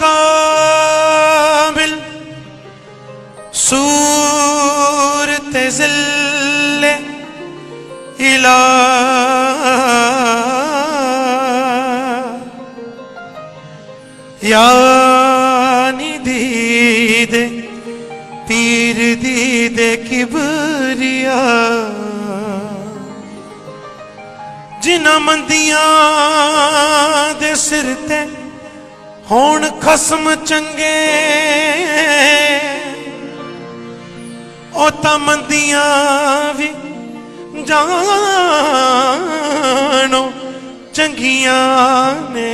ਕਾਬਿਲ ਸੂਰਤ ਜ਼ਿਲ ਇਲਾ ਯਾਨੀ ਦੀਦੇ ਪੀਰ ਦੀਦੇ ਕਿਬਰਿਆ ਜਿਨ੍ਹਾਂ ਮੰਦੀਆਂ ਦੇ ਸਿਰ ਹੋਣ ਖਸਮ ਚੰਗੇ। ਉਹ ਤਾਂ ਮੰਦੀਆਂ ਵੀ ਜਾਣੋ ਚੰਗੀਆਂ ਨੇ।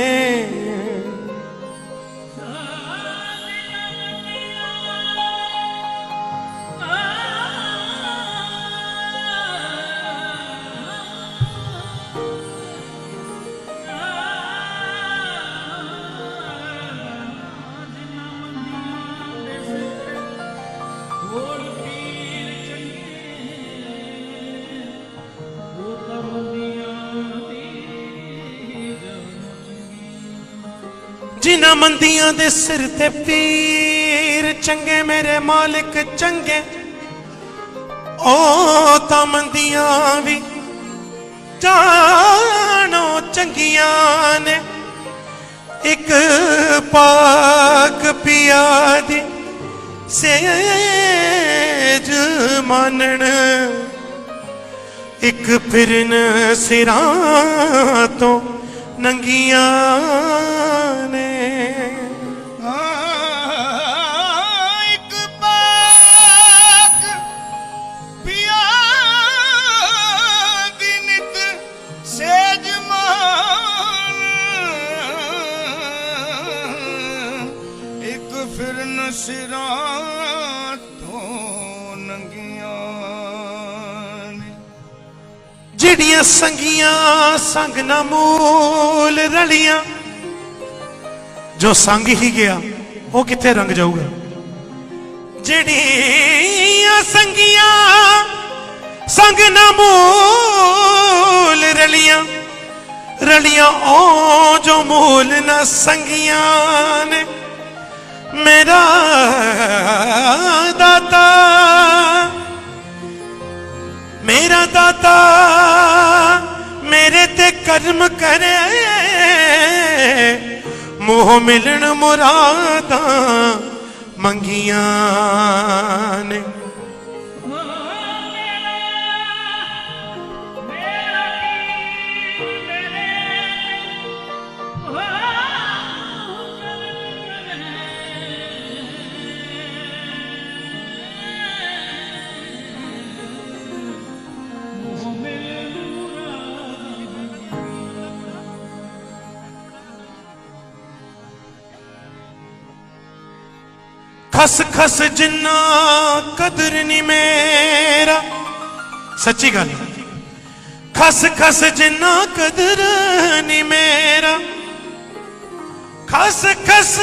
ਮੰਦੀਆਂ ਦੇ ਸਿਰ ਤੇ ਪੀਰ ਚੰਗੇ ਮੇਰੇ ਮਾਲਕ ਚੰਗੇ। ਓ ਤਾਂ ਮੰਦੀਆਂ ਵੀ ਜਾਣੋ ਚੰਗੀਆਂ ਨੇ। ਇੱਕ ਪਾਕ ਪਿਆ ਦੇ ਸੇਜ ਮਾਨਣ। ਇੱਕ ਫਿਰਨ ਸਿਰਾਂ ਤੋਂ ਨੰਗੀਆਂ ਨੇ। ਜਿਹੜੀਆਂ ਸੰਗੀਆਂ, ਸੰਗ ਨਾ ਮੂਲ ਰਲੀਆਂ। ਜੋ ਸੰਗ ਹੀ ਗਿਆ, ਉਹ ਕਿੱਥੇ ਰੰਗ ਜਾਊਗਾ? ਜਿਹੜੀਆਂ ਸੰਗੀਆਂ, ਸੰਗ ਨਾ ਮੂਲ ਰਲੀਆਂ। ਰਲੀਆਂ ਉਹ ਜੋ ਮੂਲ ਨਾ ਸੰਗੀਆਂ ਨੇ। ਮੇਰਾ ਦਾਤਾ ਮੇਰਾ ਦਾਤਾ ਕਰਮ ਕਰੇ। ਮੋਹ ਮਿਲਣ ਮੁਰਾਦਾਂ ਮੰਗੀਆਂ ਨੇ। ਖਸ ਖਸ ਜਿੰਨਾ ਕਦਰ ਨਹੀਂ ਮੇਰਾ ਸੱਚੀ ਗੱਲ ਖਸ ਖਸ ਜਿੰਨਾ ਕਦਰ ਨਹੀਂ ਮੇਰਾ ਖਸ ਖਸ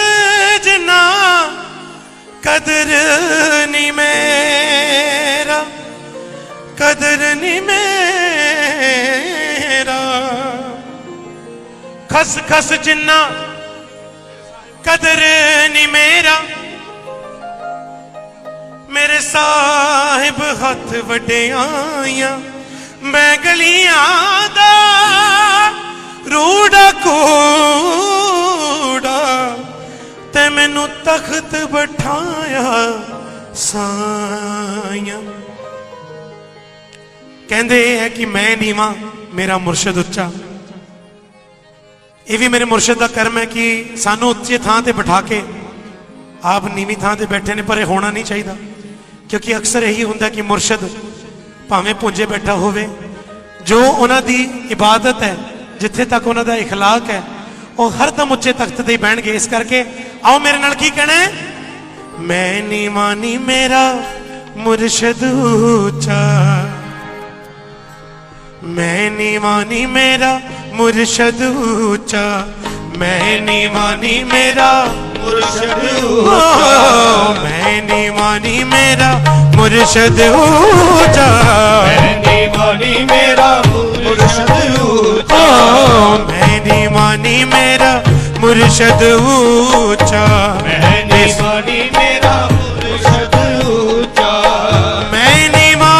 ਜਿੰਨਾ ਕਦਰ ਨਹੀਂ ਮੇਰਾ ਕਦਰ ਨਹੀਂ ਮੇਰਾ ਖਸ ਖਸ ਜਿੰਨਾ ਕਦਰ ਨਹੀਂ ਮੇਰਾ ਮੇਰੇ ਸਾਹਿਬ ਹੱਥ ਵਡਿਆਈਆਂ, ਮੈਂ ਗਲੀਆਂ ਦਾ ਰੂੜਾ ਕੋੜਾ ਤੇ ਮੈਨੂੰ ਤਖਤ ਬਿਠਾਇਆ ਸਾਈਆਂ। ਕਹਿੰਦੇ ਇਹ ਹੈ ਕਿ ਮੈਂ ਨੀਵਾਂ ਮੇਰਾ ਮੁਰਸ਼ਿਦ ਉੱਚਾ। ਇਹ ਵੀ ਮੇਰੇ ਮੁਰਸ਼ਿਦ ਦਾ ਕਰਮ ਹੈ ਕਿ ਸਾਨੂੰ ਉੱਚੀ ਥਾਂ ਤੇ ਬਿਠਾ ਕੇ ਆਪ ਨੀਵੀਂ ਥਾਂ ਤੇ ਬੈਠੇ ਨੇ, ਪਰ ਇਹ ਹੋਣਾ ਨਹੀਂ ਚਾਹੀਦਾ। ਕਿਉਂਕਿ ਅਕਸਰ ਇਹੀ ਹੁੰਦਾ ਕਿ ਮੁਰਸ਼ਿਦ ਭਾਵੇਂ ਪੁੰਜੇ ਬੈਠਾ ਹੋਵੇ ਜੋ ਉਹਨਾਂ ਦੀ ਇਬਾਦਤ ਹੈ ਜਿੱਥੇ ਤੱਕ ਉਹਨਾਂ ਦਾ اخلاق ਹੈ ਉਹ ਹਰਦਮ ਉੱਚੇ ਤਖਤ ਤੇ ਹੀ ਬਹਿਣਗੇ ਇਸ ਕਰਕੇ ਆਓ ਮੇਰੇ ਨਾਲ ਕੀ ਕਹਿਣਾ ਹੈ ਮੈਂ ਨੀਵਾਂ ਨੀ ਮੇਰਾ ਮੁਰਸ਼ਿਦ ਉੱਚਾ ਮੈਂ ਨੀਵਾਂ ਨੀ ਮੇਰਾ ਮੁਰਸ਼ਿਦ ਉੱਚਾ ਮੈਂ ਨੀਵਾਂ ਨੀ ਮੇਰਾ ਮੁਰਸ਼ਦ ਮੈਂ ਨੀਵਾਂ ਨੀ ਮੇਰਾ ਮੁਰਸ਼ਿਦ ਉੱਚਾ ਮੈਨੀ ਮਾਨੀ ਮੇਰਾ ਮੁਰਸ਼ਦ ਓ ਮੈਂ ਨੀਵਾਂ ਨੀ ਮੇਰਾ ਮੁਰਸ਼ਦ ਉੱਚਾ ਮੈਂ ਨਿਵਾਣੀ ਮੇਰਾ ਮੁਰਸ਼ਦ ਉੱਚਾ ਮੈਂ ਨੀਵਾ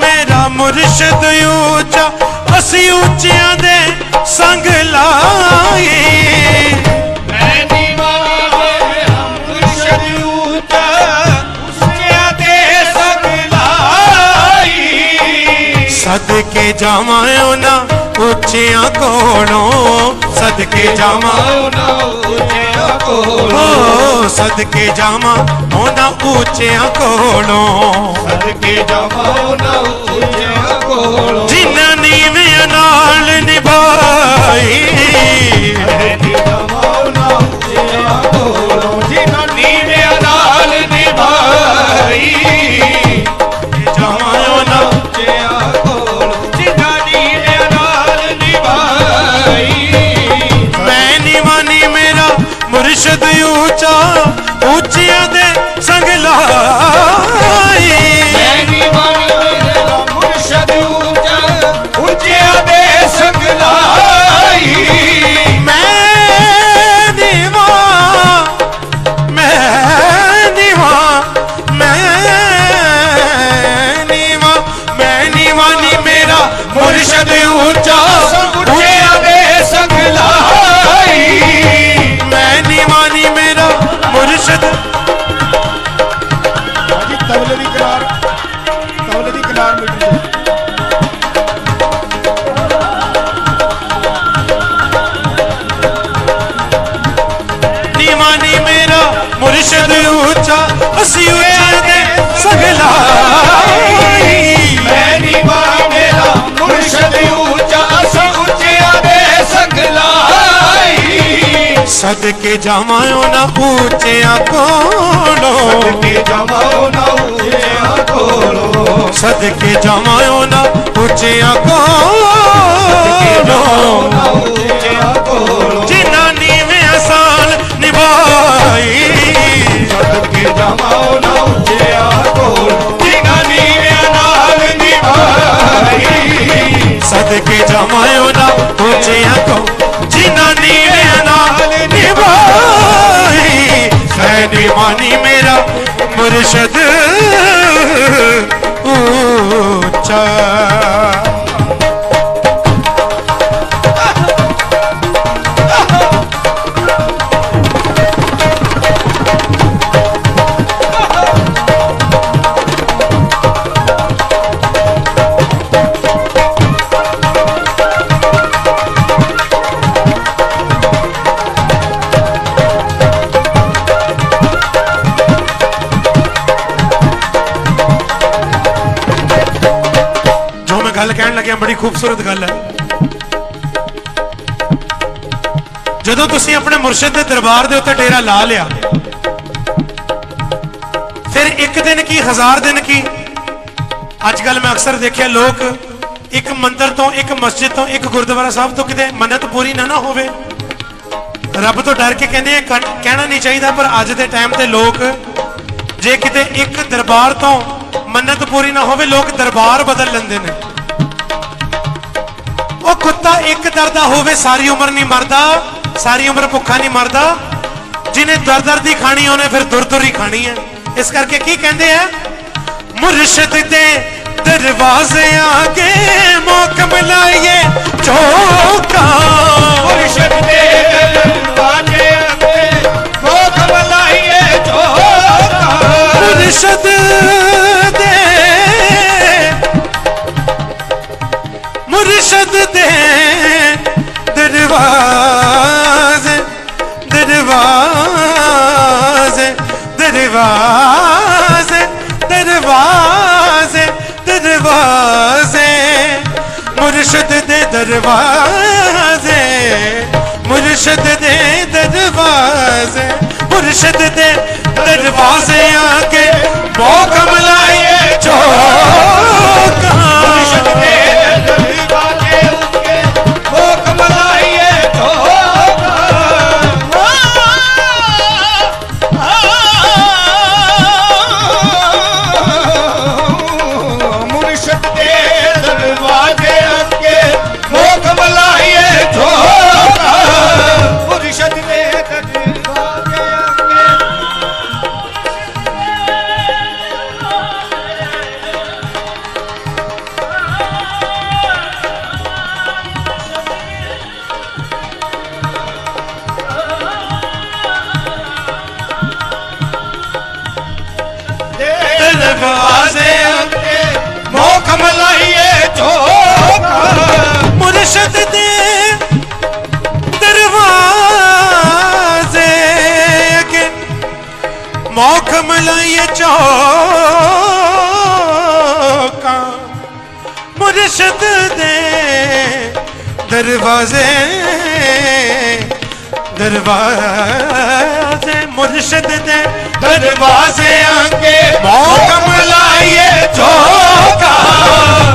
ਮੇਰਾ ਮੁਰਸ਼ਦ ਉੱਚਾ ਅਸੀਂ ਉੱਚਿਆਂ ਦੇ ਸੰਗ ਸਦਕੇ ਜਾਵਾਂ ਉਹਨਾਂ ਉੱਚਿਆਂ ਕੋਲੋਂ, ਸਦਕੇ ਜਾਵਾਂ। ਨਾ ਉੱਚਿਆਂ ਕੋਲ ਸਦਕੇ ਜਾਵਾਂ ਉਹਨਾਂ ਉੱਚਿਆਂ ਕੋਲੋਂ। ਸਦਕੇ ਜਾਵਾਂ। ਮੈਂ ਨਿਵਾਨੀ ਮੇਰਾ ਮੁਰਸ਼ਦ ਉੱਚਾ ਉੱਚਿਆਂ ਦੇ ਸੰਗ ਲਾਈ ਮੈਂ ਨਿਵਾਨੀ ਮੇਰਾ ਮੁਰਸ਼ਦ। ਜੀ ਤਬਲੇ ਦੀ ਕਰਾਰ ਤਬਲੇ ਦੀ ਹੈ ਨਿਵਾਨੀ ਮੇਰਾ ਮੁਰਸ਼ਦ ਉੱਚਾ ਅਸੀਂ ਸਦਕੇ ਜਾਵਾਂ ਉਹਨਾਂ ਉੱਚਿਆਂ ਕੋਲੋਂ। ਤੇ ਜਮਾਉ ਨਾ ਉੱਚਿਆਂ ਕੋਲੋਂ। ਸਦਕੇ ਜਾਵਾਂ ਉਹਨਾਂ ਉੱਚਿਆਂ ਕੋਲੋਂ। ਬੜੀ ਖੂਬਸੂਰਤ ਗੱਲ ਹੈ। ਜਦੋਂ ਤੁਸੀਂ ਆਪਣੇ ਮੁਰਸ਼ਿਦ ਦੇ ਦਰਬਾਰ ਦੇ ਉੱਤੇ ਡੇਰਾ ਲਾ ਲਿਆ, ਫਿਰ ਇੱਕ ਦਿਨ ਕੀ, ਹਜ਼ਾਰ ਦਿਨ ਕੀ? ਅੱਜ ਕੱਲ ਮੈਂ ਅਕਸਰ ਦੇਖਿਆ ਲੋਕ ਇੱਕ ਮੰਦਰ ਤੋਂ, ਇੱਕ ਮਸਜਿਦ ਤੋਂ, ਇੱਕ ਗੁਰਦੁਆਰਾ ਸਾਹਿਬ ਤੋਂ ਕਿਤੇ ਮੰਨਤ ਪੂਰੀ ਨਾ ਨਾ ਹੋਵੇ। ਰੱਬ ਤੋਂ ਡਰ ਕੇ ਕਹਿੰਦੇ ਆ, ਕਹਿ- ਕਹਿਣਾ ਨਹੀਂ ਚਾਹੀਦਾ, ਪਰ ਅੱਜ ਦੇ ਟਾਈਮ ਤੇ ਲੋਕ ਜੇ ਕਿਤੇ ਇੱਕ ਦਰਬਾਰ ਤੋਂ ਮੰਨਤ ਪੂਰੀ ਨਾ ਹੋਵੇ, ਲੋਕ ਦਰਬਾਰ ਬਦਲ ਲੈਂਦੇ ਨੇ। ਕੁੱਤਾ ਇੱਕ ਦਰ ਦਾ ਹੋਵੇ ਸਾਰੀ ਉਮਰ ਨਹੀਂ ਮਰਦਾ ਸਾਰੀ ਉਮਰ ਭੁੱਖਾ ਨਹੀਂ ਮਰਦਾ। ਜਿਹਨੇ ਦਰ ਦਰ ਦੀ ਖਾਣੀ ਉਹਨੇ ਫਿਰ ਦੁਰ ਦੁਰ ਹੀ ਖਾਣੀ ਹੈ। ਇਸ ਕਰਕੇ ਕੀ ਕਹਿੰਦੇ ਆ? ਮੁਰਸ਼ਿਦ ਦੇ ਦਰਵਾਜ਼ਿਆਂ ਕੇ ਮੋਕ ਮਲਾਈਏ ਚੋਕਾ। ਮੁਰਸ਼ਦ ਦੇ ਦਰਵਾਜ਼ੇ ਅੱਗੇ ਮੋਖ ਬਲਾਈਏ ਝੋਕਾ ਮੁਰਸ਼ਦ ਦੇ ਮੁਰਸ਼ਦ ਦੇ ਦਰਵਾਜ਼ੇ ਦਰਵਾਜ਼ੇ ਦਰਵਾਜ਼ੇ ਦਰਵਾਜ਼ੇ ਦਰਵਾਜ਼ੇ। ਮੁਰਸ਼ਦ ਦੇ ਦਰਵਾਜ਼ੇ, ਮੁਰਸ਼ਦ ਦੇ ਦਰਵਾਜ਼ੇ, ਮੁਰਸ਼ਦ ਦੇ ਦਰਵਾਜ਼ੇ ਆ ਕੇ ਮੋਕਮ ਲਾਈਏ ਦਰਵਾਜ਼ੇ ਦਰਵਾਜ਼ੇ ਮੁਰਸ਼ਦ ਦੇ ਦਰਵਾਜ਼ਿਆਂ ਕੇ ਮੋਹਕਮ ਲਾਈਏ ਚੌਕਾਂ,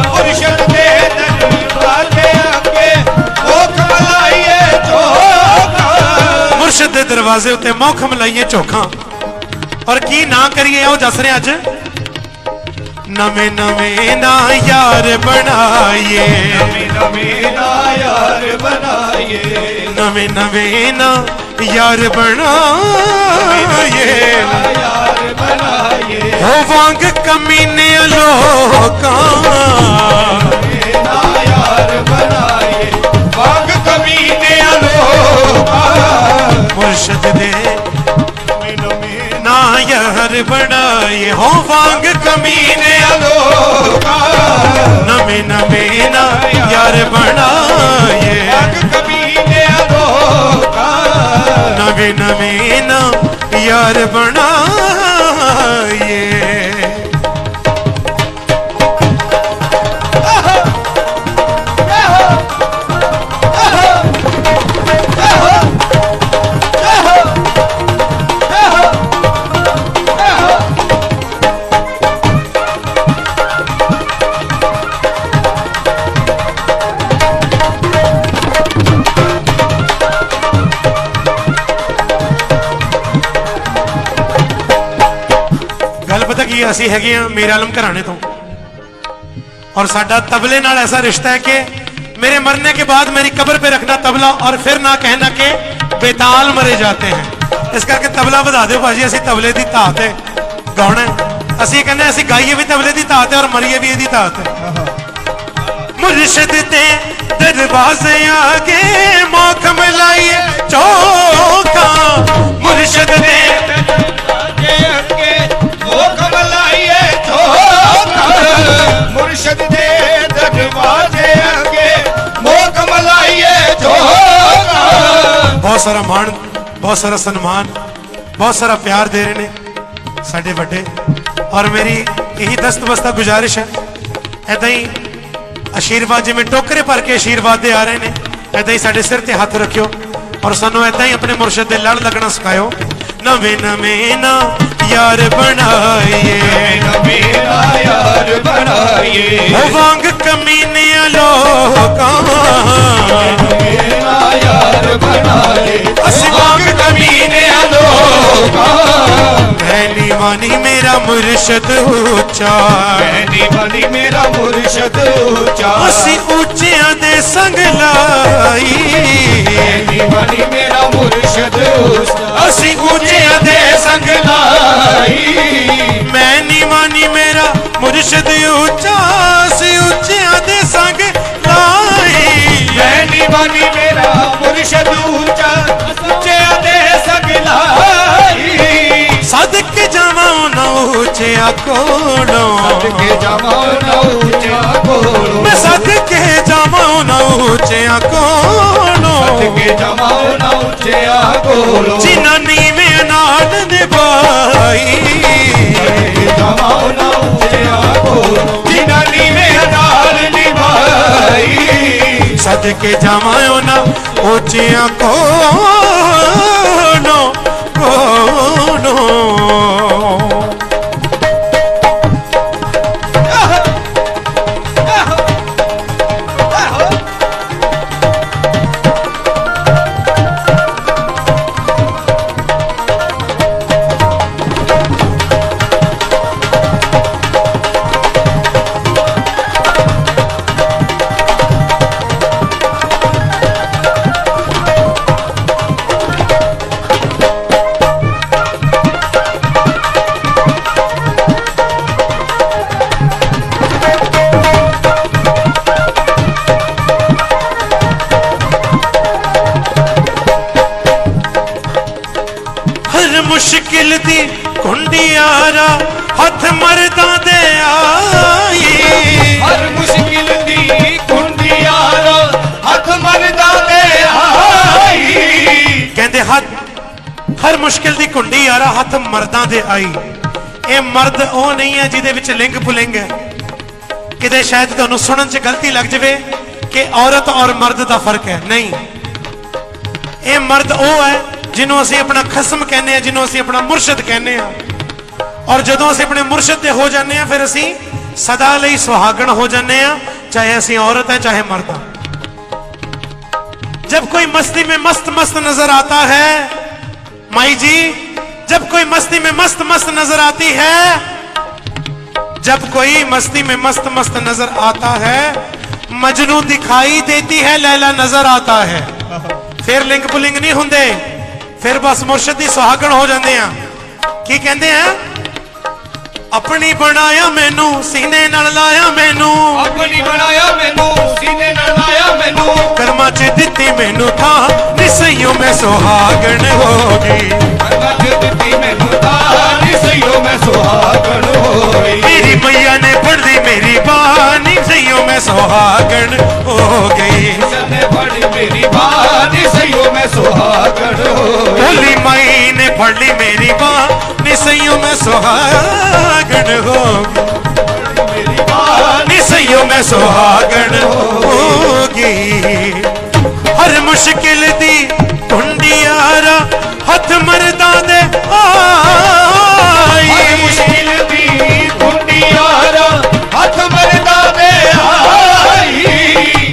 ਮੁਰਸ਼ਦ ਦੇ ਦਰਵਾਜ਼ਿਆਂ ਕੇ ਹੁਕਮ ਲਾਈਏ ਚੋਕਾ। ਮੁਰਸ਼ਦ ਦੇ ਦਰਵਾਜ਼ੇ ਉੱਤੇ ਮੋਖਮ ਲਾਈਏ ਝੋਖਾਂ ਔਰ ਕੀ ਨਾ ਕਰੀਏ ਉਹ ਦੱਸ ਰਿਹਾ ਅੱਜ? ਨਵੇਂ ਨਵੇਂ ਨਾ ਯਾਰ ਬਣਾਈਏ। ਨਵੇਂ ਨਵੇਂ ਨਾ ਯਾਰ ਬਣਾਈਏ। ਨਵੇਂ ਨਵੇਂ ਨਾ ਯਾਰ ਬਣਾਈਏ। ਯਾਰ ਬਣਾਈਏ ਹੋ ਵਾਂਗ ਕਮੀਨੇ ਲੋਕਾਂ ਨਾ ਯਾਰ ਬਣਾਈਏ। ਵਾਂਗ ਕਮੀਨੇ ਲੋਕਾ। ਮੁਰਸ਼ਦ ਦੇ ਯਾਰ ਬਣਾਈਏ ਹੋ ਵਾਂਗ ਕਮੀਨੇ ਲੋਕਾ ਨਵੇਂ ਨਵੇਂ ਨਾ ਯਾਰ ਬਣਾਈਏ ਵਾਂਗ ਕਮੀਨੇ ਲੋਕਾ ਨਵੇਂ ਨਵੇਂ ਨਾ ਯਾਰ ਬਣਾਈਏ ਗੱਲ ਪਤਾ ਕੀ ਹੈ? ਅਸੀਂ ਹੈਗੇ ਆ ਮੇਰਾ ਆਲਮ ਘਰਾਣੇ ਤੋਂ और साडा तबले नाल ऐसा रिश्ता है कि मेरे मरने के बाद मेरी कब्र पे रखना तबला और फिर ना कहना कि बेताल मरे जाते हैं ਇਸ ਕਰਕੇ ਤਬਲਾ ਵਧਾ ਦਿਓ ਭਾਜੀ ਅਸੀਂ ਤਬਲੇ ਦੀ ਧਾਤ ਹੈ ਗਾਉਣਾ ਹੈ। ਅਸੀਂ ਕਹਿੰਦੇ ਅਸੀਂ ਗਾਈਏ ਵੀ ਤਬਲੇ ਦੀ ਧਾਤ ਹੈ ਔਰ ਮਰੀਏ ਵੀ ਇਹਦੀ ਧਾਤ ਹੈ ਮੁਰਸ਼ਿਦ ਦੇ ਦਰਵਾਜ਼ੇ ਆਗੇ ਮੋਖਮ ਲਾਈਏ ਚੌਕਾਂ ਮੁਰਸ਼ਿਦ ਦੇ ਬਹੁਤ ਸਾਰਾ ਮਾਣ, ਬਹੁਤ ਸਾਰਾ ਸਨਮਾਨ, ਬਹੁਤ ਸਾਰਾ ਪਿਆਰ ਦੇ ਰਹੇ ਨੇ ਸਾਡੇ ਵੱਡੇ। ਔਰ ਮੇਰੀ ਇਹੀ ਦਸਤਬਸਤਾ ਗੁਜ਼ਾਰਿਸ਼ ਹੈ ਐਦਾਂ ਹੀ ਆਸ਼ੀਰਵਾਦ ਜਿਵੇਂ ਟੋਕਰੇ ਭਰ ਕੇ ਆਸ਼ੀਰਵਾਦ ਦੇ ਆ ਰਹੇ ਨੇ ਐਦਾਂ ਹੀ ਸਾਡੇ ਸਿਰ ਤੇ ਹੱਥ ਰੱਖਿਓ। ਔਰ ਸਾਨੂੰ ਐਦਾਂ ਹੀ ਆਪਣੇ ਮੁਰਸ਼ਿਦ ਦੇ ਲੜ ਲੱਗਣਾ ਸਿਖਾਇਓ। ਨਵੇਂ ਨਵੇਂ ਨਾ ਯਾਰ ਬਣਾਈਏ। ਨਵੇਂ ਨਾ ਯਾਰ ਬਣਾਈਏ ਉਹ ਵਾਂਗ ਕਮੀਨਿਆਂ ਲੋਕਾਂ ਨਵੇਂ ਨਾ ਯਾਰ ਬਣਾਈਏ ਅਸੀਂ ਵਾਂਗ ਕਮੀਨਿਆਂ ਲੋਕਾ ਮੈਂ ਨੀਵਾਨੀ ਮੇਰਾ ਮੁਰਸ਼ਿਦ ਉੱਚਾ। ਮੈਨੀ ਬਣੀ ਮੇਰਾ ਮੁਰਸ਼ਦ ਉੱਚਾ। ਅਸੀਂ ਉੱਚਿਆਂ ਦੇ ਸੰਗ ਲਾਈ। ਮੈਨੀ ਬਣੀ ਮੇਰਾ ਮੁਰਸ਼ਦ ਉੱਚਾ। ਅਸੀਂ ਉੱਚਿਆਂ ਦੇ ਸੰਗ ਲਾਈ। ਮੈਂ ਨੀਵਾਨੀ ਮੇਰਾ ਮੁਰਸ਼ਿਦ ਉੱਚਾ। ਅਸੀਂ ਉੱਚਿਆਂ ਦੇ ਸੰਗ ਲਾਈ। ਮੈਨੀ ਬਣੀ ਮੇਰਾ ਮੁਰਸ਼ਦ ਉੱਚਿਆਂ ਕੋਲੋਂ। ਕੇ ਜਾਵਾਂ ਨਾ ਉੱਚਾ ਕੋਲੋਂ। ਮੈਂ ਸਦਕੇ ਜਾਵਾਂ ਨਾ ਉੱਚਿਆਂ ਕੋਲੋਂ। ਕੇ ਜਾਵਾਂ ਨਾ ਉੱਚਿਆ ਕੋਲੋਂ। ਜਿਨ੍ਹਾਂ ਨੀਵੇਂ ਨਾਲ ਨਿਭਾਈ। ਜਾਵਾਂ ਨਾ ਉੱਚਿਆ ਕੋਲੋਂ। ਜਿਨ੍ਹਾਂ ਨੀਵੇਂ ਨਾਲ ਨਿਭਾਈ। ਸਦਕੇ ਜਾਵਾਂ ਉਹਨਾਂ ਉੱਚਿਆਂ ਕੋਲੋਂ। ਮੁਸ਼ਕਿਲ ਦੀ ਕੁੰਡੀਆਰਾ ਹੱਥ ਮਰਦਾਂ ਦੇ ਆਈ ਹਰ ਮੁਸ਼ਕਿਲ ਦੀ ਕੁੰਡੀਆਂ ਹੱਥ ਮਰਦਾ ਦੇ ਆਈ ਕਹਿੰਦੇ ਹੱਥ ਹਰ ਮੁਸ਼ਕਿਲ ਦੀ ਕੁੰਡੀ ਯਾਰਾ ਹੱਥ ਮਰਦਾਂ ਦੇ ਆਈ। ਇਹ ਮਰਦ ਉਹ ਨਹੀਂ ਹੈ ਜਿਹਦੇ ਵਿੱਚ ਲਿੰਗ ਪੁਲਿੰਗ ਹੈ। ਕਿਤੇ ਸ਼ਾਇਦ ਤੁਹਾਨੂੰ ਸੁਣਨ 'ਚ ਗਲਤੀ ਲੱਗ ਜਾਵੇ ਕਿ ਔਰਤ ਔਰ ਮਰਦ ਦਾ ਫ਼ਰਕ ਹੈ। ਨਹੀਂ। ਇਹ ਮਰਦ ਉਹ ਹੈ ਜਿਹਨੂੰ ਅਸੀਂ ਆਪਣਾ ਖਸਮ ਕਹਿੰਦੇ ਆ ਜਿਹਨੂੰ ਅਸੀਂ ਆਪਣਾ ਮੁਰਸ਼ਿਦ ਕਹਿੰਦੇ ਆ ਔਰ ਜਦੋਂ ਅਸੀਂ ਆਪਣੇ ਮੁਰਸ਼ਿਦ ਤੇ ਹੋ ਜਾਂਦੇ ਆ ਫਿਰ ਅਸੀਂ ਸਦਾ ਲਈ ਸੁਹਾਗਣ ਹੋ ਜਾਂਦੇ ਆ ਚਾਹੇ ਅਸੀਂ ਔਰਤ ਹੈ ਚਾਹੇ ਮਰਦ ਹਾਂ जब कोई मस्ती में मस्त मस्त नजर आता है माई जी जब कोई मस्ती में मस्त मस्त नजर आती है जब कोई मस्ती में मस्त मस्त नजर आता है मजनू दिखाई देती है लैला नजर आता है ਫਿਰ ਲਿੰਗ ਪੁਲਿੰਗ ਨਹੀਂ ਹੁੰਦੇ ਫਿਰ ਬਸ ਮੁਰਸ਼ਿਦ ਦੀ ਸੁਹਾਗਣ ਹੋ ਜਾਂਦੇ ਆ। ਕੀ ਕਹਿੰਦੇ ਆ? ਆਪਣੀ ਬਣਾਇਆ ਮੈਨੂੰ ਸੀਨੇ ਨਾਲ ਲਾਇਆ ਮੈਨੂੰ। ਆਪਣੀ ਬਣਾਇਆ ਮੈਨੂੰ ਸੀਨੇ ਨਾਲ ਲਾਇਆ ਮੈਨੂੰ। ਕਰਮਾਂ 'ਚ ਦਿੱਤੀ ਮੈਨੂੰ ਥਾਂ ਨਿਸਈਓ ਮੈਂ ਸੁਹਾਗਣ ਹੋ ਗਈ। ਰੱਖ ਦਿੱਤੀ ਮੈਨੂੰ ਤਾਂ ਨਿਸਈਓ ਮੈਂ ਸੁਹਾਗਣ ਹੋਈ ਮੇਰੀ ਮਈਆ ਨੇ ਫੜਦੀ ਮੇਰੀ ਬਾਹ ਨਿਸਈਓ ਮੈਂ ਸੁਹਾਗਣ ਹੋ ਗਈ। ਜਨੇ ਫੜੀ ਮੇਰੀ ਬਾਹ ਨਿਸਈਓ ਮੈਂ ਸੁਹਾਗਣ ਹੋਈ ਭੋਲੀ ਮਾਈ ਨੇ ਫੜ ਲਈ ਮੇਰੀ ਬਾਹ ਨਿਸਈਓ ਮੈਂ ਸੁਹਾਗਣ ਹੋ ਗਈ। ਮੇਰੀ ਬਾਹ ਨਿਸਈਓ ਮੈਂ ਸੁਹਾਗਣ ਹੋ ਗਈ। ਹਰ ਮੁਸ਼ਕਿਲ ਦੀ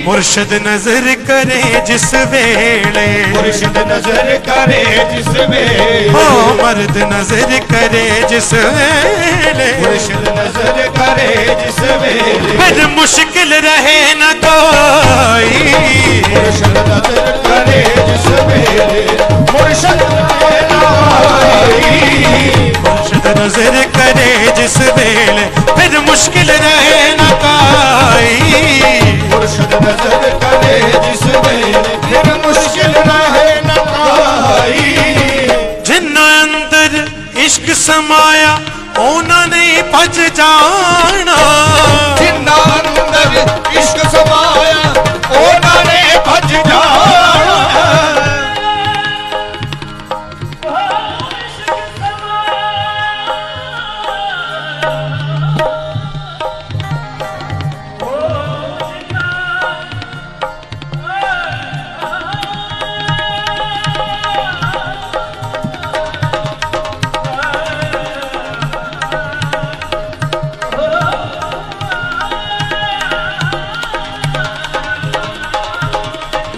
ਆਈ ਮੁਰਸ਼ਦ ਨਜ਼ਰ ਕਰੇ ਜਿਸ ਵੇਲੇ ਮੁਰਸ਼ਿਦ ਨਜ਼ਰ ਕਰੇ ਜਿਸ ਵੇਲੇ ਓ ਮਰਦ ਨਜ਼ਰ ਕਰੇ ਜਿਸ ਵੇਲੇ ਮੁਰਸ਼ਿਦ ਨਜ਼ਰ ਕਰੇ ਜਿਸ ਵੇਲੇ ਫਿਰ ਮੁਸ਼ਕਿਲ ਰਹੇ ਨਾ ਕੋਈ ਮੁਰਸ਼ਿਦ ਨਜ਼ਰ ਕਰੇ ਜਿਸ ਵੇਲੇ ਮੁਰਸ਼ਿਦ ਕਰੇ ਨਾਈ ਮੁਰਸ਼ਦ ਨਜ਼ਰ ਕਰੇ ਜਿਸ ਵੇਲੇ ਫਿਰ ਮੁਸ਼ਕਿਲ ਰਹੇ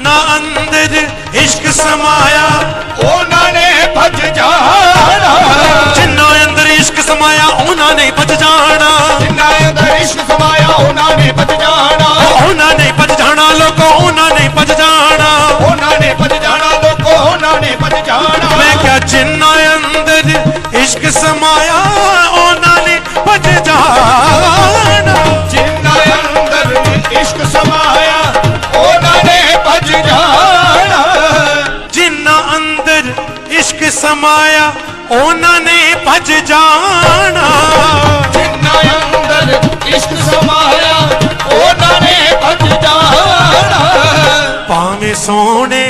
ਨਾ ਅੰਦਰ ਇਸ਼ਕ ਸਮਾਇਆ। ਉਹਨਾਂ ਨੇ ਭੱਜ ਜਾਣਾ। ਜਿੰਨਾ ਅੰਦਰ ਇਸ਼ਕ ਸਮਾਇਆ ਉਹਨਾਂ ਨੇ ਭਜ ਜਾਣਾ। ਜਿੰਨਾ ਅੰਦਰ ਇਸ਼ਕ ਸਮਾਇਆ ਉਹਨਾਂ ਨੇ ਭੱਜ ਜਾਣਾ। ਉਹਨਾਂ ਨੇ ਭਜ ਜਾਣਾ ਲੋਕੋ ਉਹਨਾਂ ਨੇ ਭਜ ਜਾਣਾ। ਉਹਨਾਂ ਨੇ ਭੱਜ ਜਾਣਾ ਲੋਕੋ ਉਹਨਾਂ ਨੇ ਭੱਜ ਜਾਣਾ। ਮੈਂ ਕਿਹਾ ਜਿੰਨਾ ਅੰਦਰ ਇਸ਼ਕ ਸਮਾਇਆ ਉਹਨਾਂ ਨੇ ਭਜ ਜਾਣਾ। ਜਿੰਨਾ ਅੰਦਰ ਇਸ਼ਕ ਸਮਾਇਆ ਉਹਨਾਂ ਨੇ ਭਜ ਜਾਣਾ। ਜਿੰਨਾ ਅੰਦਰ ਇਸ਼ਕ ਸਮਾਇਆ ਉਹਨਾਂ ਨੇ ਭੱਜ ਜਾਣਾ। ਭਾਵੇਂ ਸੋਹਣੇ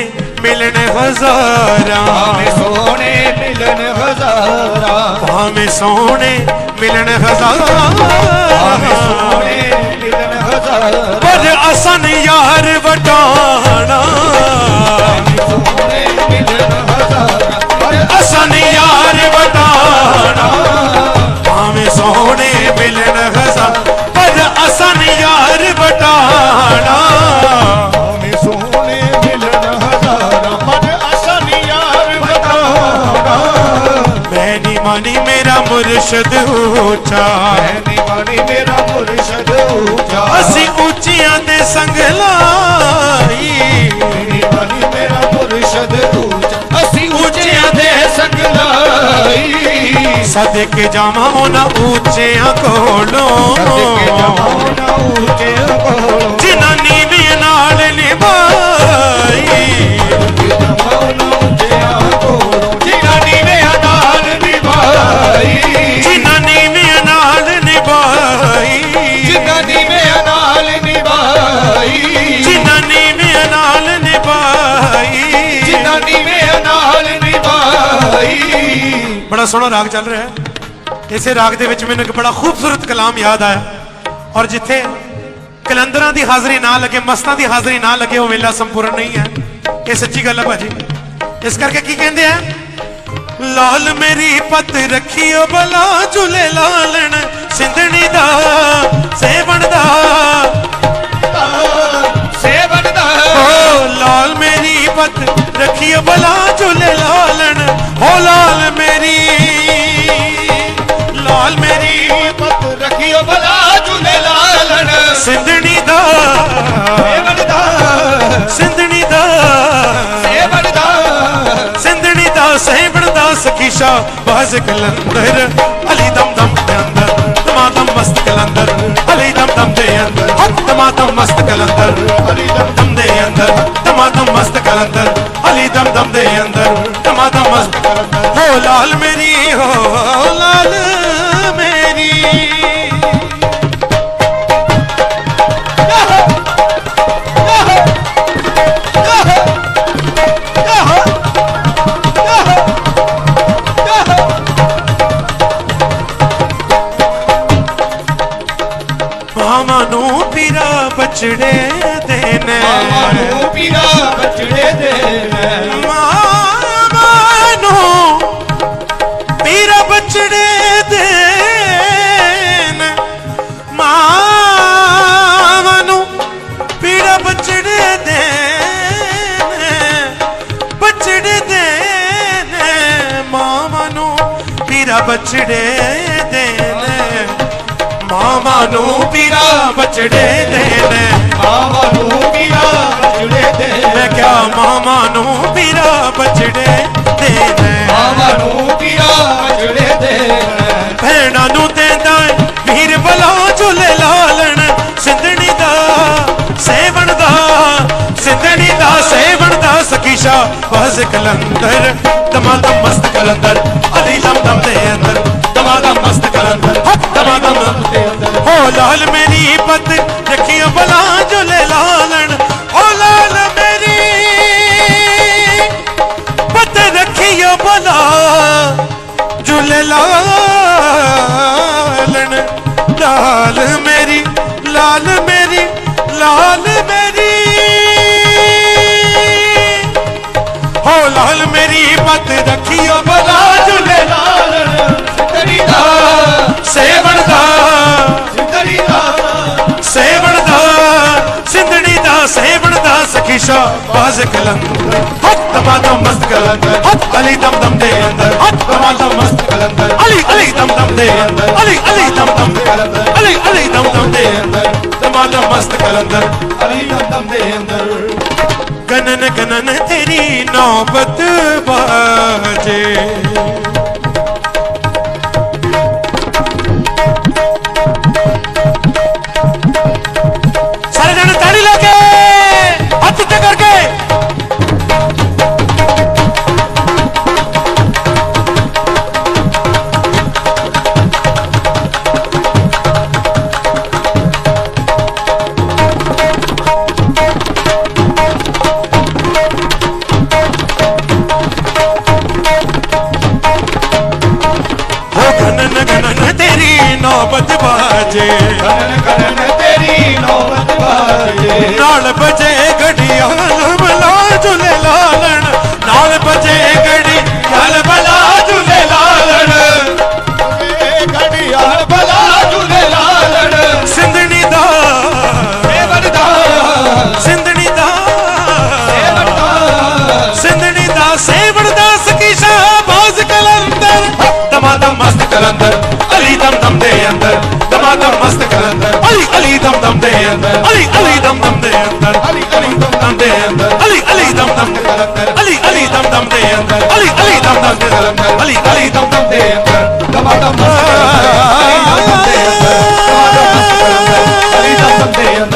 ਮਿਲਣ ਹਜ਼ਾਰਾਂ। ਭਾਵੇਂ ਸੋਹਣੇ ਮਿਲਣ ਹਜ਼ਾਰਾਂ। ਭਾਵੇਂ ਸੋਹਣੇ ਮਿਲਣ ਭਾਵੇਂ ਹਜ਼ਾਰਾਂ ਸੋਹਣੇ ਮਿਲਣ ਹਜ਼ਾਰਾਂ। ਪਰ ਅਸਨ ਯਾਰ ਵਟਾਣਾ ਸੋਹਣੇ ਮਿਲਣ ਹਜ਼ਾਰਾਂ। ਅਸਨ ਯਾਰ ਵਟਾਣਾ ਭਾਵੇਂ ਸੋਹਣੇ ਮਿਲਣ ਹਜ਼ਾਰ ਪਰ ਅਸਨ ਯਾਰ ਵਟਾਣਾ ਭਾਵੇਂ ਸੋਹਣੇ ਮਿਲਣ ਹਜ਼ਾਰਾਂ ਪਰ ਅਸਨ ਯਾਰ ਬਤਾਣਾ ਮੈਂ ਮਾਨੀ ਮੇਰਾ ਮੁਰਸ਼ਦ ਉੱਚਾ। ਐਨੀ ਬਾਣੀ ਮੇਰਾ ਮੁਰਸ਼ਦ ਉੱਚਾ। ਅਸੀਂ ਉੱਚੀਆਂ ਦੇ ਸੰਗ ਲਾਈ। ਬਾਣੀ ਮੇਰਾ ਮੁਰਸ਼ਦ ਉੱਚਾ। ਸਦਕੇ ਜਾਵਾਂ ਉਹਨਾਂ ਉੱਚਿਆਂ ਕੋਲੋਂ। ਸਦਕੇ ਜਾਵਾਂ ਨਾ ਉੱਚਿਆਂ ਕੋਲੋਂ। ਜਿਨ੍ਹਾਂ ਨੀਵੀਂ ਨਾਲ ਨਿਭਾਈ। ਜਾਵਾਂ ਨਾ ਉੱਚਿਆਂ ਕੋਲੋਂ ਜਿਨ੍ਹਾਂ ਨੀਵਿਆਂ ਨਾਲ ਨਿਭਾਈ। ਜਿਨ੍ਹਾਂ ਨੀਵੀਂ ਨਾਲ ਨਿਭਾਈ। ਜਿਨ੍ਹਾਂ ਨੀਵਿਆਂ ਨਾਲ ਨਿਭਾਈ। ਜਿਨ੍ਹਾਂ ਨੀਵੀਂ ਨਾਲ ਨਿਭਾਈ। ਜਿਨ੍ਹਾਂ ਸੋਹਣਾ ਰਾਗ ਚੱਲ ਰਿਹਾ ਹੈ। ਇਸੇ ਰਾਗ ਦੇ ਵਿੱਚ ਮੈਨੂੰ ਇੱਕ ਬੜਾ ਖੂਬਸੂਰਤ ਕਲਾਮ ਯਾਦ ਆਇਆ। ਔਰ ਜਿੱਥੇ ਕਲੰਦਰਾਂ ਦੀ ਹਾਜ਼ਰੀ ਨਾ ਲੱਗੇ, ਮਸਤਾਂ ਦੀ ਹਾਜ਼ਰੀ ਨਾ ਲੱਗੇ, ਉਹ ਮੇਲਾ ਸੰਪੂਰਨ ਨਹੀਂ ਹੈ। ਇਹ ਸੱਚੀ ਗੱਲ ਹੈ ਭਾਜੀ। ਇਸ ਕਰਕੇ ਕੀ ਕਹਿੰਦੇ ਆ? ਲਾਲ ਮੇਰੀ ਪੱਤ ਰੱਖਿਓ ਬਲਾ, ਝੁਲੇ ਲਾਲਣ ਸਿੰਧਣੀ ਦਾ ਸੇਵਣ ਦਾ। ਸੇਵਨ ਦਾ। ਲਾਲ ਮੇਰੀ ਪੱਤ ਰੱਖਿਓ ਬਲਾ, ਝੁਲੇ ਲਾਲਣ ਹੋ ਲਾਲ ਮੇਰੀ ਲਾਲ ਮੇਰੀ ਪਤ ਰਖਿਓ ਭਲਾ ਝੂਲੇ ਲਾਲਣ ਸਿੰਧਣੀ ਦਾ ਸੇਵਨ ਦਾ ਸਿੰਧਣੀ ਦਾ ਸੇਵਨ ਦਾ ਸਿੰਧਣੀ ਦਾ ਸਹਿਬਣ ਦਾ ਸਖੀਸ਼ਾ ਬਾਜ਼ ਕਲੰਦਰ ਅਲੀ ਦਮ ਦਮ ਦੇ ਅੰਦਰ ਤਮਾਤਮ ਮਸਤ ਕਲੰਦਰ ਅਲੀ ਦਮ ਦਮ ਦੇ ਅੰਦਰ ਹੱਥ ਤਮਾਤਮ ਮਸਤ ਕਲੰਦਰ ਅਲੀ ਦਮ ਦਮ ਦੇ ਮਸਤ ਕਲੰਦਰ, ਅਲੀ ਦਮ ਦਮ ਦੇ ਅੰਦਰ ਤਮਾਤਮ ਮਸਤ ਕਲੰਦਰ। ਹੋ ਲਾਲ ਮੇਰੀ, ਹੋ ਲਾਲ ਮੇਰੀ। ਬਚੜੇ ਦੇ ਨੇ ਮਾਮਾ ਨੂੰ ਪੀਰਾ ਬਚੜੇ ਦੇ ਮੈਂ। ਕਿਹਾ ਮਾਮਾ ਨੂੰ ਪੀਰਾ ਬਚੜੇ ਦੇ ਨੇ ਮਾਮਾ ਨੂੰ ਪੀਰਾ ਬਚੜੇ ਦੇ ਭੈਣਾਂ ਨੂੰ ਦੇਂਦਾ ਏ ਵੀਰ ਬਲਾ ਝੁਲੇ ਲਾਲਣ। ਸਿੰਧਣੀ ਦਾ ਸੇਵਣ ਦਾ ਸਿੰਧਣੀ ਦਾ ਸੇਵਣ ਦਾ ਸਖੀਸ਼ਾ ਬਸ ਕਲੰਦਰ। ਦਮਾਦਮ ਮਸਤ ਕਲੰਦਰ ਅਲੀ ਦਮ ਦਮ ਦੇ ਅੰਦਰ। ਦਮਾਦਮ ਮਸਤ ਕਲੰਦਰ ਦਮਾਦਮ ਹੋ ਲਾਲ ਮੇਰੀ ਪਤ ਰੱਖੀਓ ਬਲਾ ਝੁਲੇ ਲਾਲਣ ਹੋ ਲਾਲ ਮੇਰੀ ਪਤ ਰੱਖੀਓ ਬਲਾ ਝੁਲੇ ਲਾਲਣ ਲਾਲ ਮੇਰੀ ਲਾਲ ਮੇਰੀ ਲਾਲ ਮੇਰੀ ਹੋ ਲਾਲ ਮੇਰੀ ਪਤ ਰੱਖੀਓ ਬਲਾ ਸਖੀਸ਼ਾ ਬਾਜ਼ ਕਲੰਦਰ ਹੱਥ ਤਮਾਦਮ ਮਸਤ ਕਲੰਦਰ ਹੱਥ ਅਲੀ ਦਮ ਦਮ ਦੇ ਅੰਦਰ ਹੱਥ ਤਮਾਦਮ ਮਸਤ ਕਲੰਦਰ ਅਲੀ ਅਲੀ ਦਮ ਦਮ ਦੇ ਅੰਦਰ ਅਲੀ ਅਲੀ ਦਮ ਦਮ ਦੇ ਅੰਦਰ ਅਲੀ ਅਲੀ ਦਮ ਦਮ ਦੇ ਅੰਦਰ ਤਮਾਦਮ ਮਸਤ ਕਲੰਦਰ ਅਲੀ ਦਮ ਦੇ ਅੰਦਰ ਗਨਨ ਗਨਨ ਤੇਰੀ ਨੌਬਤ ਬਾਜੇ ਸਾਰੇ ਮਸਤ ਕਲੰਦਰ ਅਲੀ ਦਮ ਦਮ ਦੇ ਅੰਦਰ ਦਮਾਦਮ ਮਸਤ ਕਲੰਦਰ ਅਲੀ ਅਲੀ ਦਮ ਦਮ ਦੇ ਅੰਦਰ ਅਲੀ ਅਲੀ ਦਮ ਦਮ ਦੇ ਅੰਦਰ ਅਲੀ ਅਲੀ ਦਮ ਦਮ ਦੇ ਅੰਦਰ ਅਲੀ ਅਲੀ ਦਮ ਦਮ ਦੇ ਅੰਦਰ ਅਲੀ ਅਲੀ ਦਮ ਦਮ ਦੇ ਅੰਦਰ ਅਲੀ ਅਲੀ ਦਮ ਦਮ ਦੇ ਅੰਦਰ ਅਲੀ ਅਲੀ ਦਮ ਦਮ ਦੇ ਅੰਦਰ ਦਮਾ ਦਮ ਮਸਤ ਅਲੀ ਦਮ ਦੇ ਅੰਦਰ ਦਮਾ ਦਮ ਮਸਤ ਅਲੀ ਦਮ ਦੇ